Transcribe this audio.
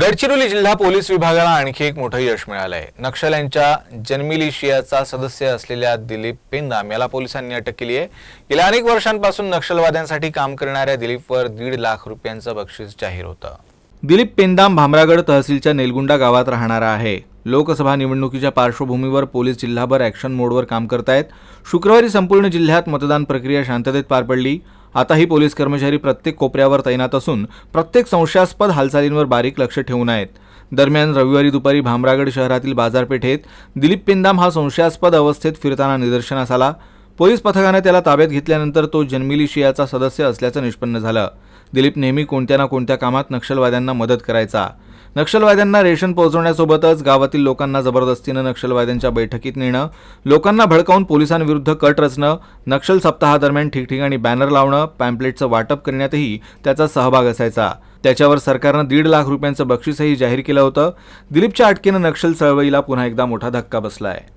गडचिरोली जिल्हा पोलीस विभागाला आणखी एक मोठं यश मिळालं आहे नक्षल्यांच्या जन्मिलिशियाचा सदस्य असलेल्या दिलीप पेंदाम याला पोलिसांनी अटक केली आहे. गेल्या अनेक वर्षांपासून नक्षलवाद्यांसाठी काम करणाऱ्या दिलीपवर दीड लाख रुपयांचं बक्षीस जाहीर होतं. दिलीप पेंदाम भामरागड तहसीलच्या नेलगुंडा गावात राहणारा आहे. लोकसभा निवडणुकीच्या पार्श्वभूमीवर पोलीस जिल्हाभर ॲक्शन मोडवर काम करतायत. शुक्रवारी संपूर्ण जिल्ह्यात मतदान प्रक्रिया शांततेत पार पडली. आताही पोलीस कर्मचारी प्रत्येक कोपऱ्यावर तैनात असून प्रत्येक संशयास्पद हालचालींवर बारीक लक्ष ठेवून आहेत. दरम्यान रविवारी दुपारी भामरागड शहरातील बाजारपेठेत दिलीप पेंदाम हा संशयास्पद अवस्थेत फिरताना निदर्शनास आला. पोलीस पथकाने त्याला ताब्यात घेतल्यानंतर तो जन्मिलिशियाचा सदस्य असल्याचं निष्पन्न झालं. दिलीप नेहमी कोणत्या ना कोणत्या कामात नक्षलवाद्यांना मदत करायचा. नक्षलवाद्यांना रेशन पोहोचवण्यासोबतच गावातील लोकांना जबरदस्तीनं नक्षलवाद्यांच्या बैठकीत नेणं लोकांना भडकावून पोलिसांविरुद्ध कट रचणं नक्षल सप्ताहादरम्यान ठिकठिकाणी बॅनर लावणं पॅम्पलेटचं वाटप करण्यातही त्याचा सहभाग असायचा. त्याच्यावर सरकारनं दीड लाख रुपयांचं बक्षीसही जाहीर केलं होतं. दिलीपच्या अटकेनं नक्षल चळवळीला पुन्हा एकदा मोठा धक्का बसला आहे